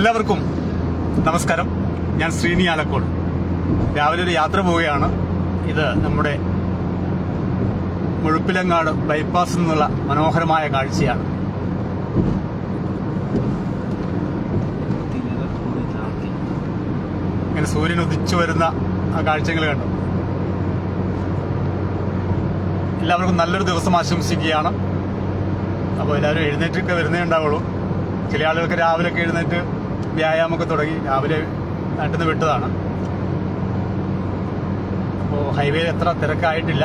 എല്ലാവർക്കും നമസ്കാരം. ഞാൻ ശ്രീനി ആലക്കോട്. രാവിലെ ഒരു യാത്ര പോവുകയാണ്. ഇത് നമ്മുടെ മുഴുപ്പിലങ്ങാട് ബൈപ്പാസ് നിന്നുള്ള മനോഹരമായ കാഴ്ചയാണ്. ഇങ്ങനെ സൂര്യൻ ഉദിച്ചു വരുന്ന ആ കാഴ്ചകൾ കണ്ടു. എല്ലാവർക്കും നല്ലൊരു ദിവസം ആശംസിക്കുകയാണ്. അപ്പോൾ എല്ലാവരും എഴുന്നേറ്റൊക്കെ വരുന്നേ ഉണ്ടാവുള്ളൂ. ചില ആളുകൾക്ക് രാവിലെ ഒക്കെ എഴുന്നേറ്റ് വ്യായാമമൊക്കെ തുടങ്ങി രാവിലെ നാട്ടിൽ വിട്ടതാണ്. അപ്പോൾ ഹൈവേയിൽ എത്ര തിരക്കായിട്ടില്ല.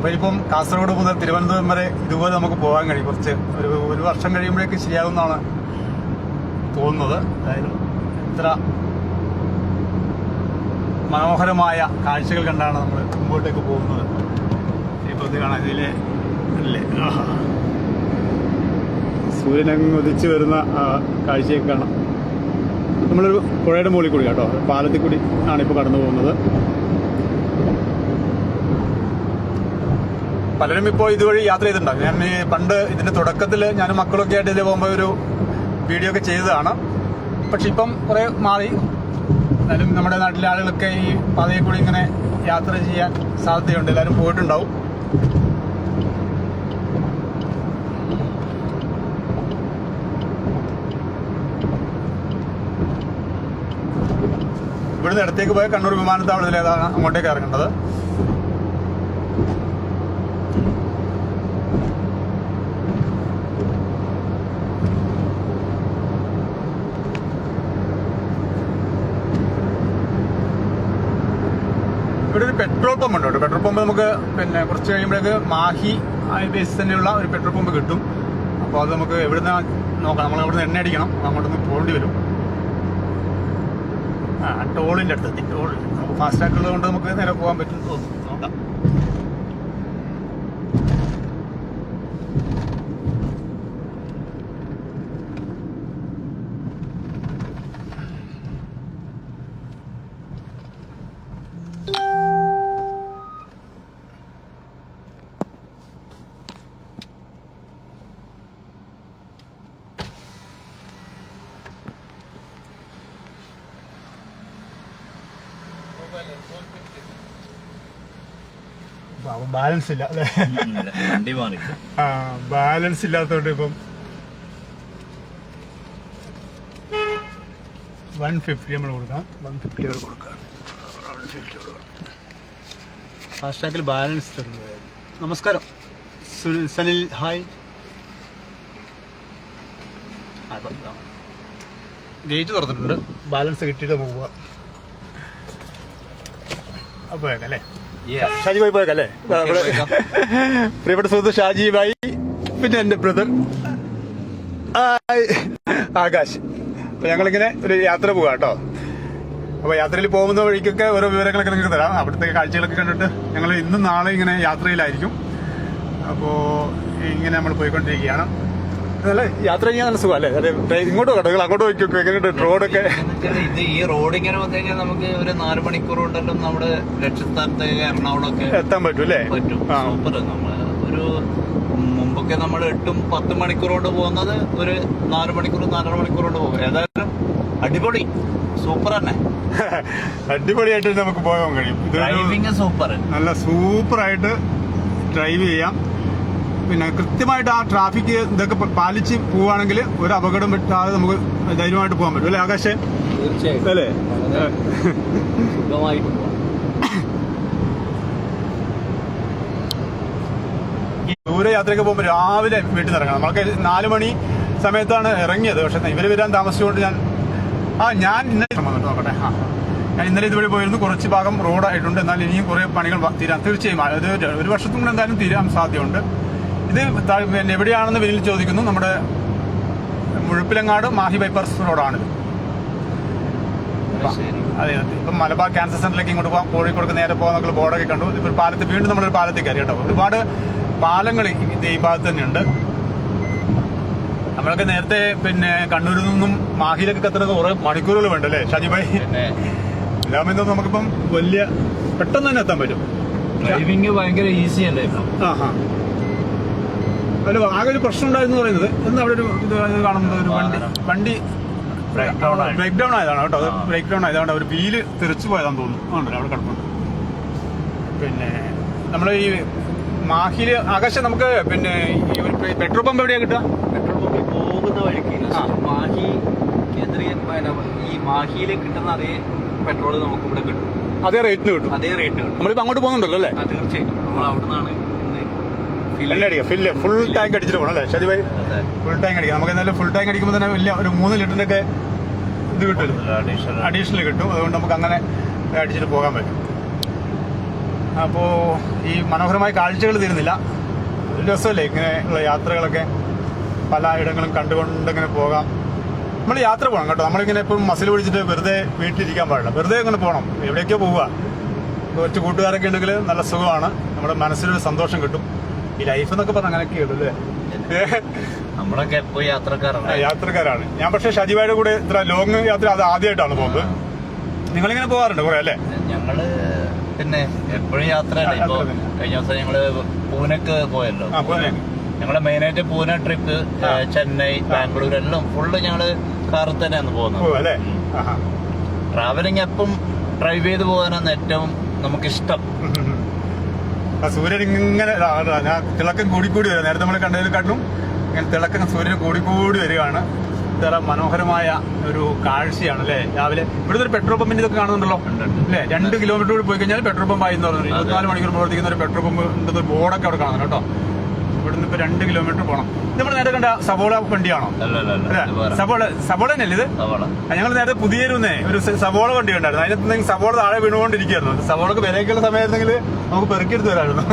അപ്പോൾ ഇപ്പം കാസർഗോഡ് മുതൽ തിരുവനന്തപുരം വരെ ഇതുപോലെ നമുക്ക് പോകാൻ കഴിയും. കുറച്ച് ഒരു ഒരു വർഷം കഴിയുമ്പോഴേക്ക് ശരിയാകുമെന്നാണ് തോന്നുന്നത്. അതായത് എത്ര മനോഹരമായ കാഴ്ചകൾ കണ്ടാണ് നമ്മൾ മുമ്പോട്ടേക്ക് പോകുന്നത്. ഇപ്പോൾ ഇത് കാണാം ഇതിലെ അല്ലേ. സൂര്യനങ്ങ് ഉദിച്ചു വരുന്ന കാഴ്ചയൊക്കെ കാണാം. നമ്മളൊരു പുഴയുടെ മുകളിൽ കൂടി കേട്ടോ. പാലത്തിൽ കൂടി ആണ് ഇപ്പോൾ കടന്നു പോകുന്നത്. പലരും ഇപ്പോൾ ഇതുവഴി യാത്ര ചെയ്തിട്ടുണ്ടാവും ഞാൻ ഈ പണ്ട് ഇതിന്റെ തുടക്കത്തിൽ ഞാനും മക്കളൊക്കെ ആയിട്ട് ഇതിൽ പോകുമ്പോൾ ഒരു വീഡിയോ ഒക്കെ ചെയ്തതാണ്. പക്ഷെ ഇപ്പം കുറേ മാറി. എന്നാലും നമ്മുടെ നാട്ടിലെ ആളുകളൊക്കെ ഈ പാതയിൽ കൂടി ഇങ്ങനെ യാത്ര ചെയ്യാൻ സാധ്യതയുണ്ട്. എല്ലാവരും പോയിട്ടുണ്ടാവും. ഇവിടുന്ന് ഇടത്തേക്ക് പോയ കണ്ണൂർ വിമാനത്താവളത്തിലേതാണ് അങ്ങോട്ടേക്ക് ഇറങ്ങേണ്ടത്. ഇവിടെ ഒരു പെട്രോൾ പമ്പ് ഉണ്ട് കേട്ടോ. പെട്രോൾ പമ്പ് നമുക്ക് പിന്നെ കുറച്ച് കഴിയുമ്പോഴേക്ക് മാഹി ബേസിൽ തന്നെയുള്ള ഒരു പെട്രോൾ പമ്പ് കിട്ടും. അപ്പോൾ അത് നമുക്ക് എവിടുന്ന് നോക്കാം നമ്മൾ ഇവിടുന്ന് എണ്ണ അടിക്കണം. അങ്ങോട്ടൊന്ന് പോകേണ്ടി വരും. ആ ടോളിന്റെ അടുത്തെത്തി ടോൾ. നമുക്ക് ഫാസ്റ്റാഗ് ഉള്ളത് കൊണ്ട് നമുക്ക് നേരെ പോകാൻ പറ്റും തോന്നുന്നു നോക്കാം ബാലൻസ് ഇല്ല അല്ലേ? മാറി ആ ബാലൻസ് ഇല്ലാത്തതുകൊണ്ട് ഇപ്പം വൺ ഫിഫ്റ്റി നമ്മൾ കൊടുക്കാം. വൺ ഫിഫ്റ്റി അവർ കൊടുക്കാം. വൺ ഫിഫ്റ്റി ബാലൻസ് തരുന്നത് നമസ്കാരം. സുനിൽ സനിൽ ഹായ് ഗേറ്റ് തുറന്നിട്ടുണ്ട്. ബാലൻസ് കിട്ടിയിട്ട് നമുക്ക് അപ്പോൾ അല്ലേ ഷാജി ഭായി. പ്രിയപ്പെട്ട സുഹൃത്ത് ഷാജി ഭായി പിന്നെ എന്റെ ബ്രദർ. ആകാശ്. അപ്പൊ ഞങ്ങളിങ്ങനെ ഒരു യാത്ര പോവാ കേട്ടോ. അപ്പൊ യാത്രയിൽ പോകുന്ന വഴിക്കൊക്കെ ഓരോ വിവരങ്ങളൊക്കെ നിങ്ങൾക്ക് തരാം. അവിടുത്തെ കാഴ്ചകളൊക്കെ കണ്ടിട്ട് ഞങ്ങൾ ഇന്നും നാളെ ഇങ്ങനെ യാത്രയിലായിരിക്കും. അപ്പോ ഇങ്ങനെ നമ്മൾ പോയിക്കൊണ്ടിരിക്കുകയാണ്. നല്ല യാത്ര ചെയ്യാൻ നല്ല സുഖം അല്ലേ? അതെ ഇങ്ങോട്ട് നിങ്ങൾ അങ്ങോട്ട് പോയിക്കോ എങ്ങനെയുണ്ട് റോഡൊക്കെ ഇത് ഈ റോഡ് ഇങ്ങനെ വന്നു കഴിഞ്ഞാൽ നമുക്ക് ഒരു നാല് മണിക്കൂർ കൊണ്ടെല്ലാം നമ്മുടെ ലക്ഷ്യസ്ഥാനത്ത് എറണാകുളമൊക്കെ എത്താൻ പറ്റും അല്ലേ? പറ്റും. സൂപ്പർ നമ്മൾ ഒരു മുമ്പൊക്കെ നമ്മൾ എട്ടും പത്ത് മണിക്കൂർ കൊണ്ട് പോകുന്നത് ഒരു നാല് മണിക്കൂർ നാലര മണിക്കൂർ കൊണ്ട് പോകും. ഏതായാലും അടിപൊളി. സൂപ്പർ തന്നെ. അടിപൊളിയായിട്ട് നമുക്ക് പോകാൻ കഴിയും. ഡ്രൈവിംഗ് സൂപ്പർ നല്ല സൂപ്പറായിട്ട് ഡ്രൈവ് ചെയ്യാം. പിന്നെ കൃത്യമായിട്ട് ആ ട്രാഫിക് ഇതൊക്കെ പാലിച്ച് പോവുകയാണെങ്കിൽ ഒരു അപകടം വിട്ടാതെ നമുക്ക് ധൈര്യമായിട്ട് പോകാൻ പറ്റും. അല്ലേ ആകാശേ? അല്ലേ? സുഖമായിട്ട് പോകാം ഈ ദൂരെ യാത്രയ്ക്ക് പോകുമ്പോൾ രാവിലെ വീട്ടിൽ നിന്ന് ഇറങ്ങണം. നമ്മൾക്ക് നാല് മണി സമയത്താണ് ഇറങ്ങിയത്. പക്ഷെ ഇവർ വരാൻ താമസിച്ചുകൊണ്ട് ഞാൻ ആ ഞാൻ ഇന്നലെ വന്നിട്ട് നോക്കട്ടെ. ആ. ഞാൻ ഇന്നലെ ഇതുവഴി പോയിരുന്നു. കുറച്ച് ഭാഗം റോഡായിട്ടുണ്ട്. എന്നാൽ ഇനിയും കുറേ പണികൾ തീരാൻ തീർച്ചയായും അത് ഒരു- ഒരു വർഷത്തും കൂടെ എന്തായാലും തീരാൻ സാധ്യതയുണ്ട്. ഇത് പിന്നെ എവിടെയാണെന്ന് വിനിൽ ചോദിക്കുന്നു. നമ്മുടെ മുഴുപ്പിലങ്ങാട് മാഹി ബൈപ്പാസ് റോഡാണിത് അതെ ഇപ്പം മലബാർ ക്യാൻസർ സെന്ററിലേക്ക് ഇങ്ങോട്ട് പോകാം കോഴിക്കോട് നേരെ പോകാൻ ബോർഡൊക്കെ കണ്ടു. ഇപ്പോൾ പാലത്ത് വീണ്ടും നമ്മളൊരു പാലത്തിൽ കയറി കേട്ടോ. ഒരുപാട് പാലങ്ങൾ ഈ ഭാഗത്ത് തന്നെയുണ്ട്. നമ്മളൊക്കെ നേരത്തെ പിന്നെ കണ്ണൂരിൽ നിന്നും മാഹിയിലൊക്കെ എത്തുന്നത് കുറെ മണിക്കൂറുകൾ വേണ്ട അല്ലേ ഷാജിബായി എല്ലാമെന്നും നമുക്കിപ്പം വലിയ പെട്ടെന്ന് തന്നെ എത്താൻ പറ്റും. ഡ്രൈവിംഗ് ഭയങ്കര ഈസി അല്ലേ ഇപ്പം? അല്ല ആകെ ഒരു പ്രശ്നം ഉണ്ടായിരുന്നു പറയുന്നത്. എന്ന് അവിടെ ഒരു ഇത് കാണുന്നത് ഒരു വണ്ടി വണ്ടി. ബ്രേക്ക് ഡൗൺ ആയതാണ് കേട്ടോ. അത്. ബ്രേക്ക് ഡൗൺ ആയതാണ്. ഒരു വീൽ തെറിച്ചു പോയതാന്ന് തോന്നുന്നു. ആണല്ലോ അവിടെ കിടപ്പുണ്ട്. പിന്നെ നമ്മൾ ഈ മാഹിയിൽ ആകാശം നമുക്ക് പിന്നെ ഈ ഒരു പെട്രോൾ പമ്പ് എവിടെയാണ് കിട്ടുക? പെട്രോൾ പമ്പിൽ പോകുന്ന വഴിക്ക്. മാഹി കേന്ദ്രീയ ഈ മാഹിയിൽ കിട്ടുന്ന അതേ പെട്രോൾ നമുക്ക് ഇവിടെ കിട്ടും. അതേ റേറ്റിന് കിട്ടും. അതേ റേറ്റ് കിട്ടും. നമ്മളിപ്പോ അങ്ങോട്ട് പോകുന്നുണ്ടല്ലോ അല്ലേ? തീർച്ചയായിട്ടും തീർച്ചയായും. നമ്മൾ അവിടെ നിന്നാണ് അടിക്കാം. ഫില്ല് ഫുൾ ടാങ്ക് അടിച്ചിട്ട് പോകണം അല്ലേ? ശരി ഭായി? ഫുൾ ടാങ്ക് അടിക്കാം. നമുക്ക് എന്തായാലും ഫുൾ ടാങ്ക് അടിക്കുമ്പോൾ തന്നെ വലിയ ഒരു മൂന്ന് ലിറ്ററിന്റെ ഒക്കെ ഇത് കിട്ടും. അഡീഷണൽ കിട്ടും. അതുകൊണ്ട് നമുക്ക് അങ്ങനെ അടിച്ചിട്ട് പോകാൻ പറ്റും. അപ്പോൾ ഈ മനോഹരമായ കാഴ്ചകൾ തീരുന്നില്ല. രസമല്ലേ ഇങ്ങനെയുള്ള യാത്രകളൊക്കെ പല ഇടങ്ങളും കണ്ടുകൊണ്ട് ഇങ്ങനെ പോകാം. നമ്മൾ യാത്ര പോകണം കേട്ടോ. നമ്മളിങ്ങനെ ഇപ്പം മസിൽ പിടിച്ചിട്ട് വെറുതെ വീട്ടിലിരിക്കാൻ പാടില്ല. വെറുതെ ഇങ്ങനെ പോകണം എവിടേക്കോ പോവുക. കുറച്ച് കൂട്ടുകാരൊക്കെ ഉണ്ടെങ്കിൽ നല്ല സുഖമാണ്. നമ്മുടെ മനസ്സിലൊരു സന്തോഷം കിട്ടും. ഈ ലൈഫ് എന്നൊക്കെ പറഞ്ഞ അങ്ങനെയൊക്കെയുള്ളൂ അല്ലേ? നമ്മളൊക്കെ എപ്പോ യാത്രക്കാരാണ്. യാത്രക്കാരാണ്. ഞാൻ പക്ഷെ ഷജിബായുടെ കൂടെ ഇത്ര ലോങ് യാത്ര അത് ആദ്യമായിട്ടാണ് പോകുന്നത്. നിങ്ങളിങ്ങനെ പോകാറുണ്ട് കുറെ അല്ലേ? ഞങ്ങൾ പിന്നെ എപ്പോഴും യാത്രയല്ലേ. ഇപ്പൊ യാത്ര കഴിഞ്ഞ ദിവസം ഞങ്ങൾ പൂനെക്ക് പോയല്ലോ. ഞങ്ങളെ മെയിനായിട്ട് പൂനെ ട്രിപ്പ് ചെന്നൈ ബാംഗ്ലൂർ എല്ലാം ഫുള്ള് ഞങ്ങൾ കാറിൽ തന്നെയാണ് പോകുന്നത്. ട്രാവലിംഗ് എപ്പം ഡ്രൈവ് ചെയ്ത് പോകാനാണ് ഏറ്റവും നമുക്കിഷ്ടം. സൂര്യൻ ഇങ്ങനെ ഞാൻ തിളക്കം കൂടിക്കൂടി വരിക നേരത്തെ നമ്മൾ കണ്ടതിനെക്കാട്ടിലും ഇങ്ങനെ തിളക്കം സൂര്യൻ കൂടിക്കൂടി വരികയാണ്. ഇത്ര മനോഹരമായ ഒരു കാഴ്ചയാണ് അല്ലേ? രാവിലെ ഇവിടുത്തെ ഒരു പെട്രോൾ പമ്പിന്റെ ഇതൊക്കെ കാണുന്നുണ്ടല്ലോ. അല്ലേ? രണ്ട് കിലോമീറ്റർ കൂടി പോയി കഴിഞ്ഞാൽ പെട്രോൾ പമ്പ് ആയി എന്ന് പറഞ്ഞു. ഇരുപത്തിനാല് മണിക്കൂർ പ്രവർത്തിക്കുന്ന ഒരു പെട്രോൾ പമ്പ് ബോർഡൊക്കെ അവിടെ കാണുന്നു കേട്ടോ. ഇവിടുന്ന് ഇപ്പൊ രണ്ട് കിലോമീറ്റർ പോകണം നമ്മൾ നേരെ കണ്ട സവോള വണ്ടിയാണോ? സബോള സബോള തന്നെ ഇത് വേറെ. സവോള സവോള തന്നെയല്ലേ ഇത്? സവാള. ഞങ്ങൾ നേരത്തെ പുതിയ ഒരു സബോള സവോള വണ്ടി ഉണ്ടായിരുന്നു അതിനകത്ത് സവോള താഴെ വീണുകൊണ്ടിരിക്കുകയായിരുന്നു. സവോളക്ക് വിലയൊക്കെയുള്ള സമയത്തെങ്കിൽ നമുക്ക് പെറുക്കിയെടുത്ത് വരായിരുന്നു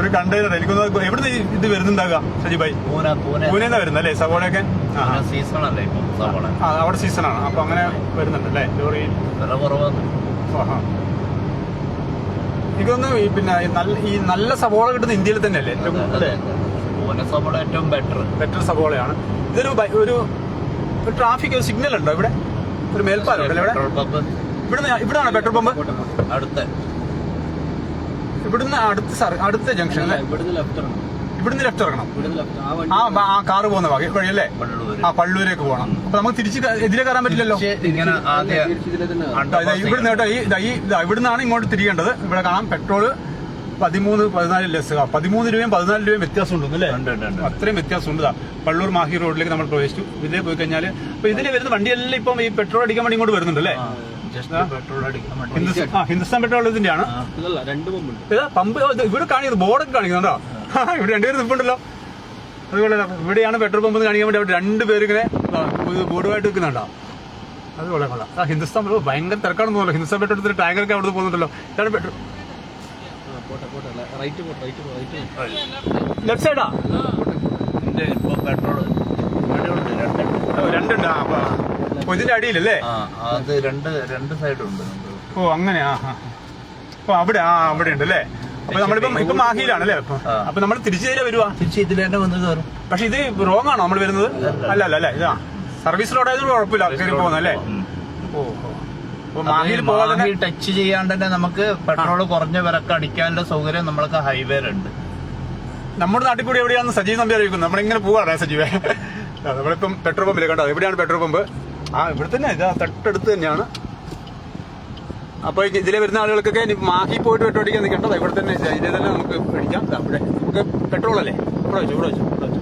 ഒരു കണ്ടെയ്നർ എനിക്കൊന്ന് എവിടുന്ന് ഈ ഇത് വരുന്നുണ്ടാകുക പൂനെ പൂനെ. പൂനെന്നാ വരുന്നത് അല്ലേ സവോളയൊക്കെ? സീസൺ അല്ലേ അവിടെ സീസണാണ് അപ്പൊ അങ്ങനെ വരുന്നുണ്ട് അല്ലേ? ലോറി വില കുറവാണ്. എനിക്കൊന്ന് പിന്നെ ഈ നല്ല ഈ നല്ല സവോള കിട്ടുന്ന ഇന്ത്യയിൽ തന്നെയല്ലേ? അല്ലേ? സവാള ഏറ്റവും ബെറ്റർ ബെറ്റർ സവോളയാണ് ഇതൊരു ഒരു ഒരു ഒരു ട്രാഫിക് സിഗ്നൽ ഉണ്ടോ ഇവിടെ? ഒരു മേൽപ്പാലം ഉണ്ടല്ലോ ഇവിടെ? പെട്രോൾ പമ്പ് ഇവിടുന്ന് ഇവിടാണ് പെട്രോൾ പമ്പ് അടുത്ത. ഇവിടുന്ന് അടുത്ത സർ അടുത്ത ജംഗ്ഷൻ അല്ലേ? ഇവിടുന്ന് ലെഫ്റ്റ് ആണ് ഇവിടുന്ന് ലെഫ്റ്റ് ഇറങ്ങണം. ലെഫ്റ്റ് ആ ആ കാറ് പോകുന്ന വഴി വഴിയല്ലേ ആ പള്ളൂരേക്ക് പോകണം. അപ്പൊ നമുക്ക് തിരിച്ച് എതിരെ കയറാൻ പറ്റില്ലല്ലോ? ഇവിടുന്ന് കേട്ടോ ഈ ഇവിടുന്നാണ് ഇങ്ങോട്ട് തിരിയേണ്ടത്. ഇവിടെ കാണാം പെട്രോൾ പതിമൂന്ന് പതിനാല് ലെസ് ആ പതിമൂന്ന് രൂപയും പതിനാല് രൂപയും വ്യത്യാസം ഉണ്ട് അല്ലേ? ഉണ്ട്, വ്യത്യാസം ഉണ്ട്. അത്രയും വ്യത്യാസമുണ്ട്. പള്ളൂർ മാഹി റോഡിലേക്ക് നമ്മൾ പ്രവേശിച്ചു. ഇതിലേ പോയി കഴിഞ്ഞാൽ അപ്പൊ ഇതിലെ വരുന്ന വണ്ടിയെല്ലാം ഇപ്പം ഈ പെട്രോൾ അടിക്കാൻ വേണ്ടി ഇങ്ങോട്ട് വരുന്നുണ്ട് അല്ലേ? ഹിന്ദുസ്ഥാൻ പെട്രോൾ ഇതിന്റെയാണ്. പമ്പ് ഇവിടെ കാണിക്കുന്നത് ബോർഡൊക്കെ കാണിക്കുന്നുണ്ടോ? ഇവിടെ രണ്ടുപേരും നിൽപ്പുണ്ടല്ലോ. അതുപോലെ ഇവിടെയാണ് പെട്രോൾ പമ്പ് കാണിക്കാൻ വേണ്ടി അവിടെ രണ്ടുപേരും ഇങ്ങനെ ബോർഡുമായിട്ട് നിൽക്കുന്നുണ്ടോ? അത് കൊള്ളാം. കൊള്ളാം ഹിന്ദുസ്ഥാൻ ഭയങ്കര തിരക്കാണെന്ന് തോന്നുന്നു. ഹിന്ദുസ്ഥാൻ പെട്രോൾ ടാങ്കറൊക്കെ അവിടെ പോകുന്നുണ്ടല്ലോ. ഇതാണ് പെട്രോൾ റൈറ്റ് പോട്ടെ റൈറ്റ് റൈറ്റ് ലെഫ്റ്റ് സൈഡാ ഇതിന്റെ ഇപ്പൊ പെട്രോൾ അടിപൊളി രണ്ട്. രണ്ടുണ്ട്. അപ്പൊ അടിയിലല്ലേ? ആ അത് രണ്ട് രണ്ട് സൈഡ് ഉണ്ട്. ഓ അങ്ങനെ ആ അപ്പൊ അവിടെ ആ അവിടെ ഉണ്ട് അല്ലേ അപ്പൊ നമ്മളിപ്പം ഇപ്പൊ മാഹിയിലാണ് അല്ലേ അപ്പൊ നമ്മൾ തിരിച്ചു തരാ വരുവാ? തിരിച്ച് ഇതിൽ തന്നെ വന്ന് കയറും. പക്ഷെ ഇത് റോങ് ആണോ നമ്മൾ വരുന്നത്? അല്ല അല്ല. അല്ലേ ഇതാ. സർവീസ് റോഡ് ആയതുകൊണ്ട് കുഴപ്പമില്ല കയറി പോകുന്നത് അല്ലേ ഉം. ഓ ഓ. അപ്പൊ മാഹിയിൽ അത് പോകാതെ മാഹി ടച്ച് ചെയ്യാണ്ട് തന്നെ നമുക്ക് പെട്രോൾ കുറഞ്ഞ വിലക്ക് അടിക്കാനുള്ള സൗകര്യം നമ്മൾക്ക് ഹൈവേയിലുണ്ട് നമ്മുടെ നാട്ടിൽ കൂടി എവിടെയാണെന്ന് സജീവ് നമ്പി അറിയിക്കുന്നത് നമ്മളിങ്ങനെ പോവാണ് സജീവേ? നമ്മളിപ്പം പെട്രോൾ പമ്പിൽ കണ്ടോ? എവിടെയാണ് പെട്രോൾ പമ്പ് ആ ഇവിടെ തന്നെ ഇതാ തൊട്ടടുത്ത് തന്നെയാണ്. അപ്പൊ ഇതിലെ വരുന്ന ആളുകൾക്കൊക്കെ ഇനി മാഹി പോയിട്ട് പെട്രോൾ അടിക്കാൻ നിൽക്കേണ്ടത് ഇവിടെ തന്നെ ഇതാ, ഇതിലെ തന്നെ നമുക്ക് അടിക്കാം അവിടെ നമുക്ക് പെട്രോൾ അല്ലേ? ഇവിടെ വെച്ചു ഇവിടെ വെച്ചു ഇവിടെ വെച്ചു.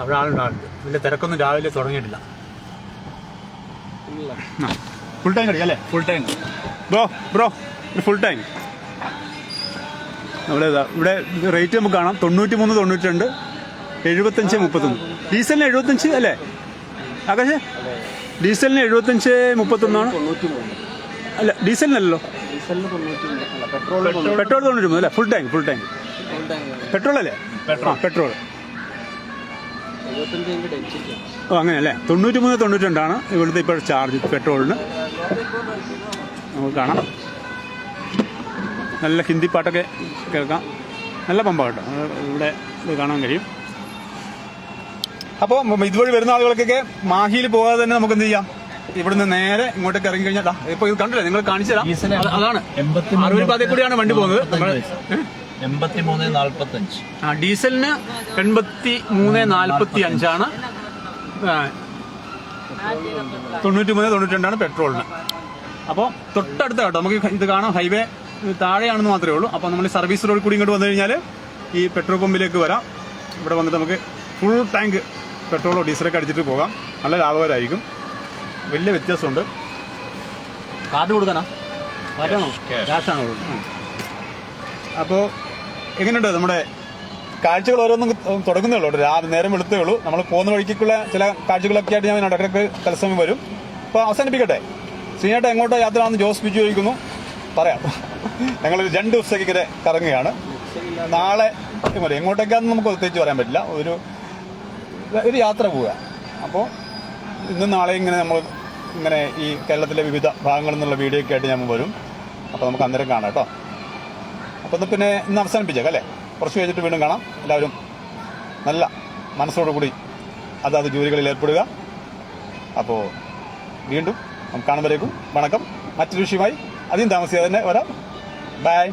അവിടെ ആളുണ്ട് ആളുണ്ട്. വലിയ തിരക്കൊന്നും രാവിലെ തുടങ്ങിയിട്ടില്ല. ഇല്ല. ഫുൾ ടാങ്ക് അടിക്കാം അല്ലേ? Full tank bro bro full tank ഇതാ ഇവിടെ റേറ്റ് നമുക്ക് കാണാം. തൊണ്ണൂറ്റി മൂന്ന് തൊണ്ണൂറ്റി രണ്ട് എഴുപത്തഞ്ച് മുപ്പത്തൊന്ന്. ഡീസലിന് എഴുപത്തഞ്ച് അല്ലേ? ആകാശ് ഡീസലിന് എഴുപത്തഞ്ച് മുപ്പത്തൊന്നാണ്. അല്ല ഡീസലിനല്ലോ പെട്രോൾ തൊണ്ണൂറ്റി മൂന്ന് അല്ലേ? Full tank full tank petrol അല്ലേ പെട്രോൾ. ആ പെട്രോൾ. ഓ അങ്ങനെയല്ലേ? തൊണ്ണൂറ്റി മൂന്ന് തൊണ്ണൂറ്റി രണ്ടാണ് ഇവിടുത്തെ ഇപ്പോൾ ചാർജ് പെട്രോളിന് നമുക്ക് കാണാം. നല്ല ഹിന്ദി പാട്ടൊക്കെ കേൾക്കാം. നല്ല പമ്പ കേട്ടോ. ഇവിടെ ഇത് കാണാൻ കഴിയും. അപ്പോൾ ഇതുവഴി വരുന്ന ആളുകൾക്കൊക്കെ മാഹിയിൽ പോകാതെ തന്നെ നമുക്ക് എന്ത് ചെയ്യാം? ഇവിടുന്ന് നേരെ ഇങ്ങോട്ടേക്ക് ഇറങ്ങി കഴിഞ്ഞാൽ ഇപ്പൊ ഇത് കണ്ടില്ലേ? നിങ്ങൾ കാണിച്ചു തരാം. അത് അതാണ്. അറുപത് പാതയിൽ കൂടിയാണ് വണ്ടി പോകുന്നത്. എൺപത്തി മൂന്ന് നാല്പത്തഞ്ച് ആ ഡീസലിന് എൺപത്തി മൂന്ന് നാൽപ്പത്തി അഞ്ചാണ് തൊണ്ണൂറ്റി മൂന്ന് തൊണ്ണൂറ്റി രണ്ടാണ് പെട്രോളിന്. അപ്പോൾ തൊട്ടടുത്ത കേട്ടോ നമുക്ക് ഇത് കാണാം. ഹൈവേ താഴെയാണെന്ന് മാത്രമേ ഉള്ളൂ. അപ്പോൾ നമ്മൾ സർവീസ് റോഡ് കൂടി ഇങ്ങോട്ട് വന്നു കഴിഞ്ഞാൽ ഈ പെട്രോൾ പമ്പിലേക്ക് വരാം. ഇവിടെ വന്നിട്ട് നമുക്ക് ഫുൾ ടാങ്ക് പെട്രോളോ ഡീസലൊക്കെ അടിച്ചിട്ട് പോകാം. നല്ല ലാഭകരമായിരിക്കും വലിയ വ്യത്യാസമുണ്ട്. കാർഡ് കൊടുക്കാനാ? കാർഡാണോ ക്യാഷാണോ അപ്പോൾ എങ്ങനെയുണ്ട് നമ്മുടെ കാഴ്ചകൾ ഓരോന്നും തുടങ്ങുന്നേ ഉള്ളൂ. രാവിലെ നേരം വെളുത്തേ ഉള്ളൂ. നമ്മൾ പോകുന്ന വഴിക്കുള്ള ചില കാഴ്ചകളൊക്കെ ആയിട്ട് ഞാൻ ഇടയ്ക്ക് തത്സമയം വരും. അപ്പോൾ അവസാനിപ്പിക്കട്ടെ. സീനായിട്ട് എങ്ങോട്ടോ യാത്ര ആണെന്ന് ജോസ് ബിജു ചോദിക്കുന്നു. പറയാം. ഞങ്ങൾ രണ്ട് ദിവസത്തേക്ക് ഇങ്ങനെ കറങ്ങുകയാണ്. നാളെ എങ്ങോട്ടേക്കാന്ന് നമുക്ക് പ്രത്യേകിച്ച് പറയാൻ പറ്റില്ല. ഒരു ഒരു യാത്ര പോവുക. അപ്പോൾ ഇന്നും നാളെ ഇങ്ങനെ നമ്മൾ ഇങ്ങനെ ഈ കേരളത്തിലെ വിവിധ ഭാഗങ്ങളിൽ നിന്നുള്ള വീഡിയോ ഒക്കെ ആയിട്ട് ഞാൻ വരും. അപ്പോൾ നമുക്ക് അന്നേരം കാണാം കേട്ടോ. അപ്പോൾ പിന്നെ ഇന്ന് അവസാനിപ്പിച്ചേക്കാം അല്ലേ? കുറച്ച് കഴിഞ്ഞിട്ട് വീണ്ടും കാണാം. എല്ലാവരും നല്ല മനസ്സോടുകൂടി അതാത് ജോലികളിൽ ഏർപ്പെടുക. അപ്പോൾ വീണ്ടും നമുക്ക് കാണുമ്പോഴേക്കും വണക്കം. മറ്റൊരു വിഷയമായി അധികം താമസിയാതെ തന്നെ വരാം. ബൈ